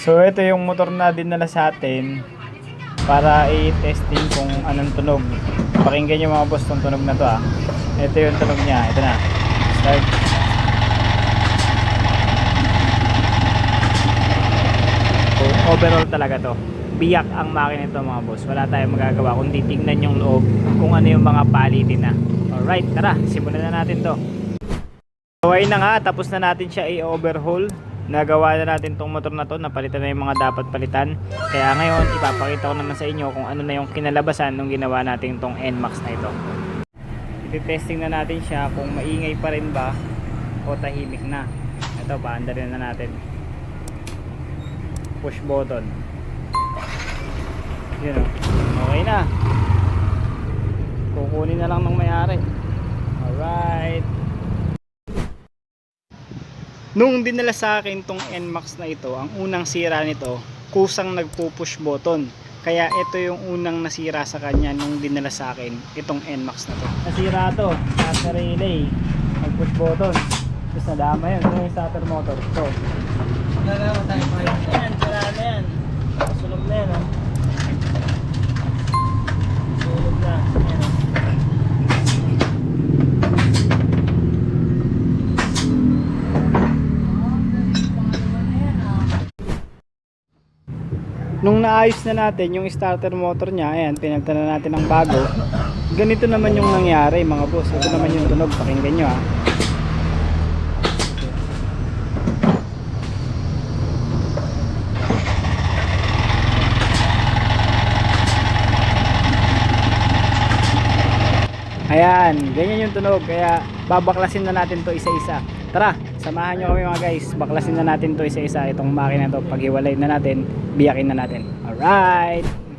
So ito yung motor na dinala sa atin para i-testing kung anong tunog. Pakinggan nyo mga boss tong tunog na to ah. Ito yung tunog niya. Ito na. Start. So, overall talaga to. Biyak ang makina nito mga boss. Wala tayong magagawa kundi tignan yung loob kung ano yung mga palitin na. Alright, tara. Simulan na natin to. So ayun na nga, tapos na natin siya i-overhaul. Nagawa na natin tong motor na to, napalitan na yung mga dapat palitan. Kaya ngayon, ipapakita ko naman sa inyo kung ano na yung kinalabasan nung ginawa natin tong NMAX na ito. Iti-testing na natin siya kung maingay pa rin ba o tahimik na. Ito, paandarin na natin. Push button. Yun o. Okay na. Kukunin na lang ng may-ari. Alright. Nung dinala sa akin tong NMAX na ito, ang unang sira nito, kusang nagpo-push button. Kaya ito yung unang nasira sa kanya nung dinala sa akin itong NMAX na to. Nasira to, sa relay, nag-push button. Tapos nadama yun, ito yung starter motor. Ito. Yan, sira na yan. Sunog na yan, oh. Nung naayos na natin yung starter motor niya, ayan, pinalitan na natin ng bago. Ganito naman yung nangyari mga boss. Ito naman yung tunog, pakinggan nyo ah. Ayan, ganyan yung tunog. Kaya babaklasin na natin to isa-isa. Tara, samahan nyo kami mga guys. Baklasin na natin to isa-isa. Itong makina to. Paghiwalay na natin, biyakin na natin. Alright!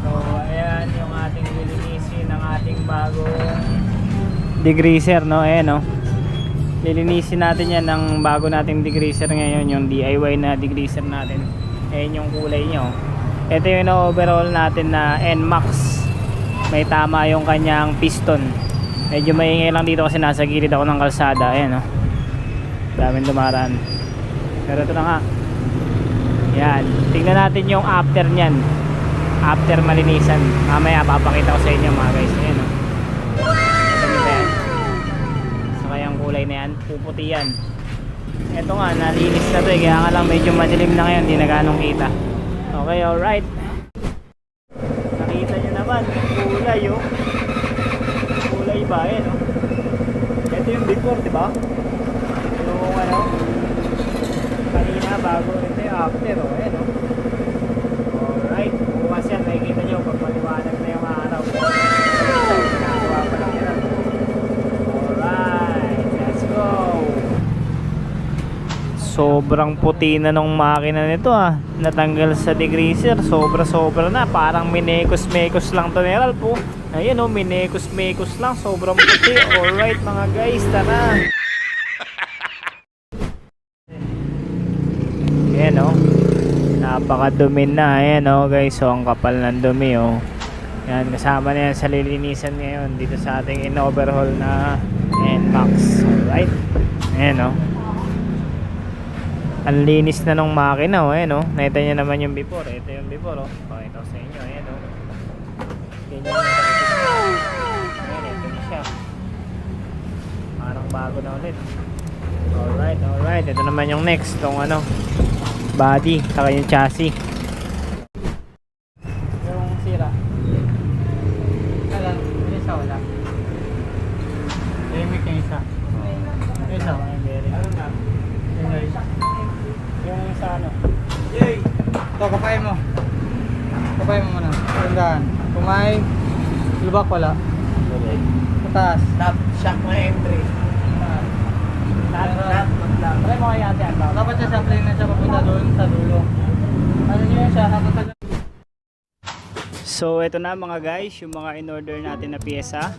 So, ayan yung ating lilinisin ng ating bagong degreaser, no? Ayan, no? Lilinisin natin yan ng bago nating degreaser ngayon, yung DIY na degreaser natin. Ayan yung kulay nyo. Ito yung overall natin na NMAX. May tama yung kanyang piston. Medyo maingay lang dito kasi nasa gilid ako ng kalsada. Ayan, no? daming dumaraan pero ito na nga yan. Tingnan natin yung after nyan after malinisan. Mamaya papakita ko sa inyo mga guys. Ayan o saka yung kulay na yan. Puputi yan. Ito nga nalinis na to eh. Kaya nga lang medyo madilim na ngayon. Hindi na ganong kita. Okay alright. Nakita nyo naman kulay oh. Kulay ba yan oh ito yung before di ba bago ito yung after o ayan o alright bukas yan. Nakikita nyo pag maliwanag na yung araw. Wow pa lang yan. Alright let's go. Sobrang puti na nung makina nito ah. Natanggal sa degreaser. Sobra sobra na. Parang minekos mekos lang to ni Ralph oh. ayan oh, o minekos mekos lang. Sobrang puti. Alright mga guys tara. Ayan oh. Napakadumi na. Ayan oh guys, so ang kapal ng dumi oh. Yan, kasama na yan sa lilinisan ngayon dito sa ating in-overhaul na NMAX. Alright. Ayan oh. Ang linis na nung makina oh. Ayan oh. Nakita nyo naman yung before. Ito yung before oh. Pakita ko sa inyo. Ayan oh. Ganyan. Ayan, ito na siya. Parang bago na ulit. Alright, alright. Ito naman yung next. Itong ano, body, saka yung chassis. Yung sira. Kailan? Yung isa wala. Limit yung isa. Yung isa. Ano na? Yung guys. Yung sa ano. Yay! Ito, kapain mo. Kapain mo muna. Tandaan. Kumay. Lubak wala. Pataas. Tap, shock na entry. Lahat, lahat. Try mo kaya ate? Dapat siya sa plane na siya papunta doon sa dulo. Siya? So ito na mga guys, yung mga in-order natin na pyesa.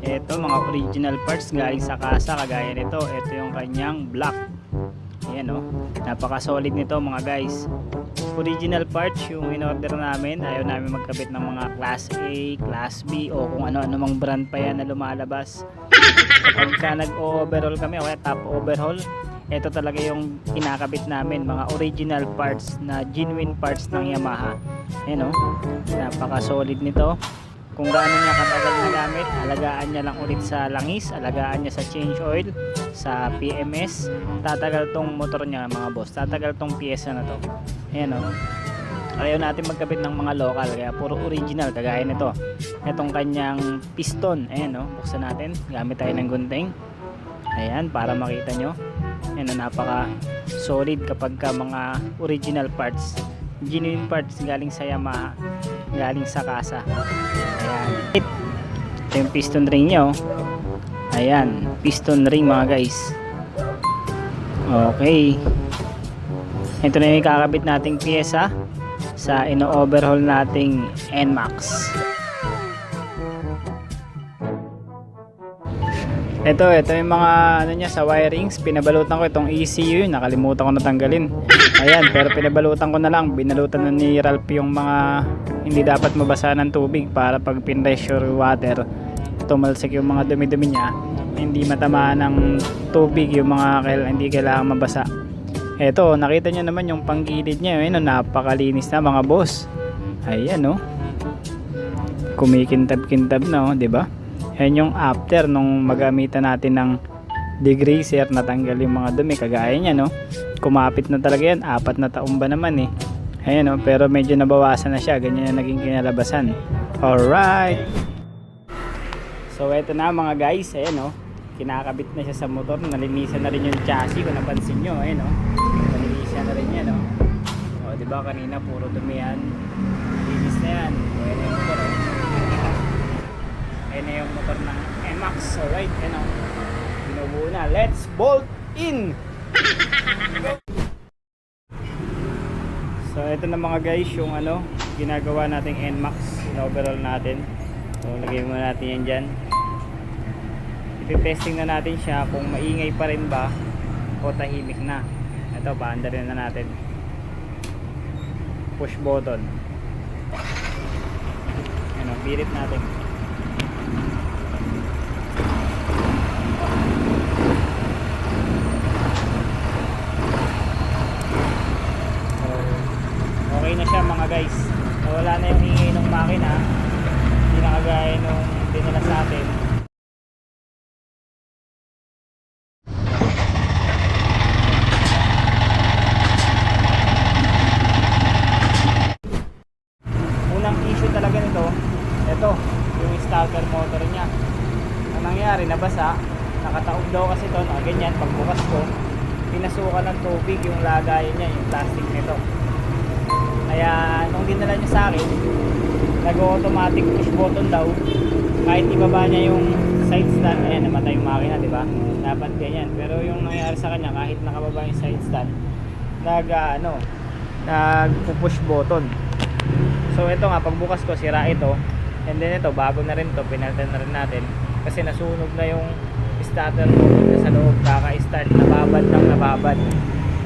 Ito mga original parts galing sa kasa kagaya nito. Ito yung kanyang block. Ayan oh. Napaka solid nito mga guys. Original parts yung in-order namin. Ayaw namin magkabit ng mga class A, class B o kung ano-ano mang brand pa yan na lumalabas. Kapag ka nag-overhaul kami o kaya top overhaul, ito talaga yung kinakabit namin mga original parts na genuine parts ng Yamaha. Ayan oh. Napaka solid nito. Kung gaano niya katagal na gamit, alagaan niya lang ulit sa langis, alagaan niya sa change oil, sa PMS. Tatagal tong motor niya mga boss. Tatagal tong pyesa na to. Ayan oh. Ayaw natin magkabit ng mga local kaya puro original kagaya nito. Itong kanyang piston, ayan oh, buksan natin. Gamit tayo ng gunting. Ayan, para makita nyo. Ayan, oh, napaka solid kapag ka mga original parts. Genuine parts galing sa Yamaha, galing sa kasa. Ayan. Ito yung piston ring niya oh. Ayan, piston ring mga guys. Okay. Ito na yung kakabit nating pyesa sa ino-overhaul nating NMAX. Ito, ito yung mga ano niya sa wirings, pinabalutan ko itong ECU, nakalimutan ko natanggalin. Ayan, pero pinabalutan ko na lang, binalutan na ni Ralph yung mga hindi dapat mabasa ng tubig para pag pinressure water, tumalsik yung mga dumi-dumi niya, hindi matamaan ng tubig yung mga kail, hindi kailangan mabasa. Ito, nakita nyo naman yung panggilid niya, yun, napakalinis na mga boss. Ayan, no. Kumikintab-kintab na, oh, 'di ba? Yan yung after nung magamitan natin ng degreaser natanggal yung mga dumi kagaya niya no? Kumapit na talaga yan apat na taon ba naman eh. Ayan no? Pero medyo nabawasan na siya ganyan na naging kinalabasan alright! So eto na mga guys ayan no? Kinakabit na siya sa motor nalinisan na rin yung chassis kung napansin nyo ayan no? Nalinisan na rin yan no? O diba kanina puro dumi yan. Linis na yan. O ayan yung. Ayan na yung motor ng NMAX. Alright, ayan o. Binubuo na. Let's bolt in! so, ito na mga guys, yung ano, ginagawa nating NMAX. In-overall natin. So, lagay muna natin yan dyan. Iti-testing na natin siya kung maingay pa rin ba o tahimik na. Ito, paandarin na natin. Push button. Ano, birit natin. So, okay na siya mga guys. Nawala na yung hingi ng makina. Hindi na kagaya nung dinala sa atin. Unang issue talaga nito, ito, yung starter motor niya. Ang nangyari, nabasa, nakataob daw kasi ito, nakaganyan, pagbukas ko, pinasukan ng tubig yung lagayan niya, yung plastic nito. Kaya nung dinala niya sa akin, nag-automatic push button daw. kahit ibaba niya yung side stand, ayan, namatay yung makina, di ba? Dapat ganyan. Pero yung nangyari sa kanya, kahit nakababa yung side stand, nag, ah, ano, nag-push button. So ito nga, pagbukas ko, sira ito. And then ito, bago na rin to pinalitan na rin natin. Kasi nasunog na yung starter motor na sa loob, kaka-start, nababad ng nababad.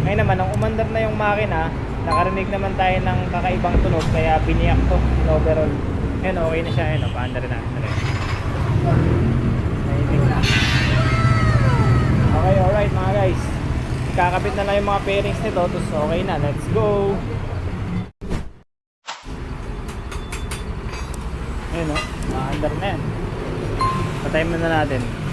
Ngayon naman, nung umandar na yung makina, nakarinig naman tayo ng kakaibang tunog, kaya biniyak to, in overall. Ayun, okay na siya, ayun, paanda rin natin. Na. Okay, alright mga guys. Kakabit na lang yung mga pairings nito, tapos okay na, let's go! Ayun o, maandar na yan. Patayin muna natin.